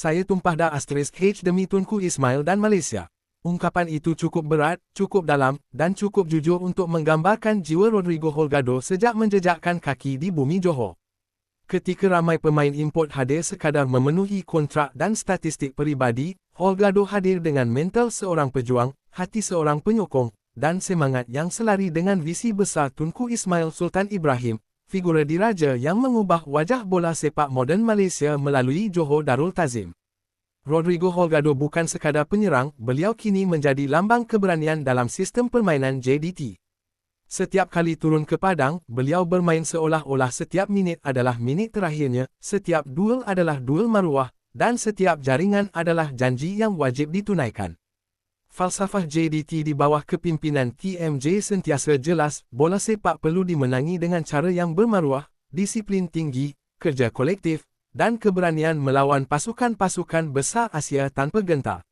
saya tumpah dah asterisk H demi Tunku Ismail dan Malaysia. Ungkapan itu cukup berat, cukup dalam, dan cukup jujur untuk menggambarkan jiwa Rodrigo Holgado sejak menjejakkan kaki di bumi Johor. Ketika ramai pemain import hadir sekadar memenuhi kontrak dan statistik peribadi, Holgado hadir dengan mental seorang pejuang, hati seorang penyokong, dan semangat yang selari dengan visi besar Tunku Ismail Sultan Ibrahim, figura diraja yang mengubah wajah bola sepak moden Malaysia melalui Johor Darul Tazim. Rodrigo Holgado bukan sekadar penyerang, beliau kini menjadi lambang keberanian dalam sistem permainan JDT. Setiap kali turun ke padang, beliau bermain seolah-olah setiap minit adalah minit terakhirnya, setiap duel adalah duel maruah, dan setiap jaringan adalah janji yang wajib ditunaikan. Falsafah JDT di bawah kepimpinan TMJ sentiasa jelas, bola sepak perlu dimenangi dengan cara yang bermaruah, disiplin tinggi, kerja kolektif, dan keberanian melawan pasukan-pasukan besar Asia tanpa gentar.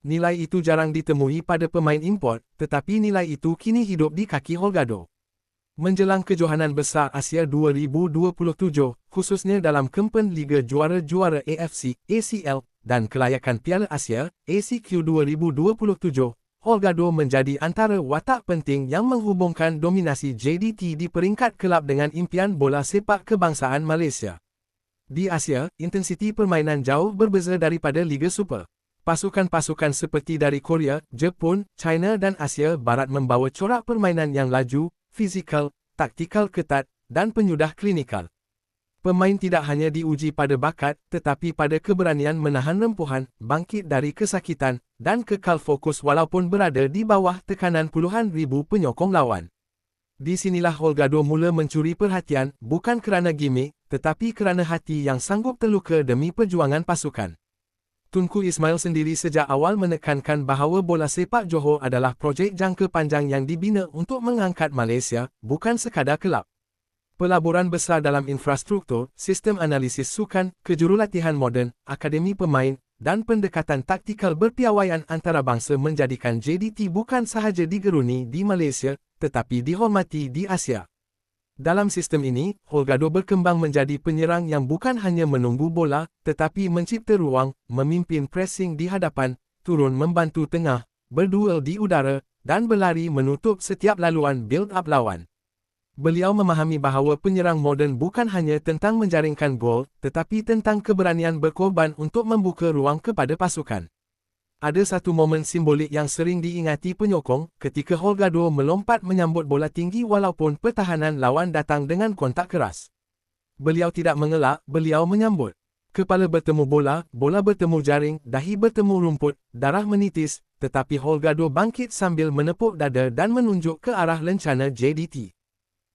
Nilai itu jarang ditemui pada pemain import, tetapi nilai itu kini hidup di kaki Holgado. Menjelang kejohanan besar Asia 2027, khususnya dalam kempen Liga Juara-Juara AFC, ACL, dan kelayakan Piala Asia ACQ 2027, Holgado menjadi antara watak penting yang menghubungkan dominasi JDT di peringkat kelab dengan impian bola sepak kebangsaan Malaysia. Di Asia, intensiti permainan jauh berbeza daripada Liga Super. Pasukan-pasukan seperti dari Korea, Jepun, China dan Asia Barat membawa corak permainan yang laju, fizikal, taktikal ketat, dan penyudah klinikal. Pemain tidak hanya diuji pada bakat, tetapi pada keberanian menahan rempuhan, bangkit dari kesakitan, dan kekal fokus walaupun berada di bawah tekanan puluhan ribu penyokong lawan. Di sinilah Holgado mula mencuri perhatian, bukan kerana gimmick, tetapi kerana hati yang sanggup terluka demi perjuangan pasukan. Tunku Ismail sendiri sejak awal menekankan bahawa bola sepak Johor adalah projek jangka panjang yang dibina untuk mengangkat Malaysia, bukan sekadar kelab. Pelaburan besar dalam infrastruktur, sistem analisis sukan, kejurulatihan moden, akademi pemain, dan pendekatan taktikal berpiawaian antarabangsa menjadikan JDT bukan sahaja digeruni di Malaysia, tetapi dihormati di Asia. Dalam sistem ini, Holgado berkembang menjadi penyerang yang bukan hanya menunggu bola, tetapi mencipta ruang, memimpin pressing di hadapan, turun membantu tengah, berduel di udara, dan berlari menutup setiap laluan build-up lawan. Beliau memahami bahawa penyerang moden bukan hanya tentang menjaringkan gol, tetapi tentang keberanian berkorban untuk membuka ruang kepada pasukan. Ada satu momen simbolik yang sering diingati penyokong, ketika Holgado melompat menyambut bola tinggi walaupun pertahanan lawan datang dengan kontak keras. Beliau tidak mengelak, beliau menyambut. Kepala bertemu bola, bola bertemu jaring, dahi bertemu rumput, darah menitis, tetapi Holgado bangkit sambil menepuk dada dan menunjuk ke arah lencana JDT.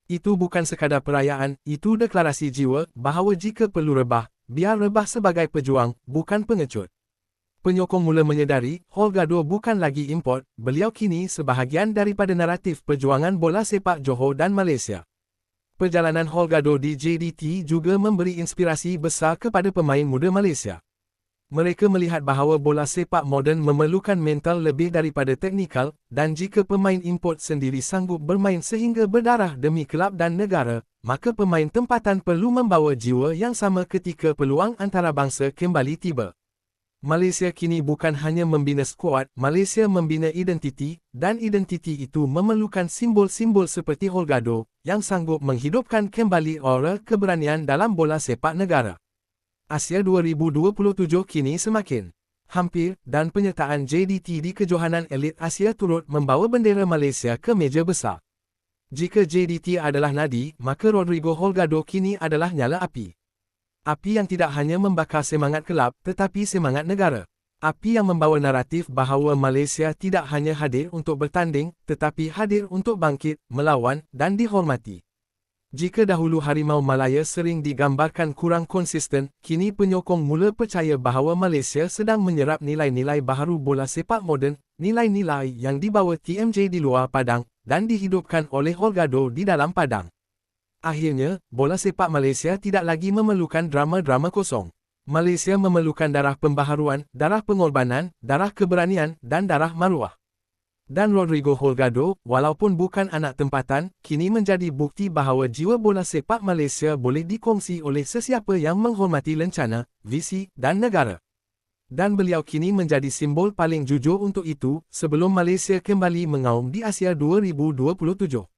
Itu bukan sekadar perayaan, itu deklarasi jiwa bahawa jika perlu rebah, biar rebah sebagai pejuang, bukan pengecut. Penyokong mula menyedari, Holgado bukan lagi import, beliau kini sebahagian daripada naratif perjuangan bola sepak Johor dan Malaysia. Perjalanan Holgado di JDT juga memberi inspirasi besar kepada pemain muda Malaysia. Mereka melihat bahawa bola sepak moden memerlukan mental lebih daripada teknikal, dan jika pemain import sendiri sanggup bermain sehingga berdarah demi kelab dan negara, maka pemain tempatan perlu membawa jiwa yang sama ketika peluang antarabangsa kembali tiba. Malaysia kini bukan hanya membina skuad, Malaysia membina identiti, dan identiti itu memerlukan simbol-simbol seperti Holgado, yang sanggup menghidupkan kembali aura keberanian dalam bola sepak negara. Asia 2027 kini semakin hampir dan penyertaan JDT di kejohanan elit Asia turut membawa bendera Malaysia ke meja besar. Jika JDT adalah nadi, maka Rodrigo Holgado kini adalah nyala api. Api yang tidak hanya membakar semangat kelab, tetapi semangat negara. Api yang membawa naratif bahawa Malaysia tidak hanya hadir untuk bertanding, tetapi hadir untuk bangkit, melawan, dan dihormati. Jika dahulu Harimau Malaya sering digambarkan kurang konsisten, kini penyokong mula percaya bahawa Malaysia sedang menyerap nilai-nilai baharu bola sepak moden, nilai-nilai yang dibawa TMJ di luar padang, dan dihidupkan oleh Holgado di dalam padang. Akhirnya, bola sepak Malaysia tidak lagi memerlukan drama-drama kosong. Malaysia memerlukan darah pembaharuan, darah pengorbanan, darah keberanian, dan darah maruah. Dan Rodrigo Holgado, walaupun bukan anak tempatan, kini menjadi bukti bahawa jiwa bola sepak Malaysia boleh dikongsi oleh sesiapa yang menghormati lencana, visi dan negara. Dan beliau kini menjadi simbol paling jujur untuk itu, sebelum Malaysia kembali mengaum di Asia 2027.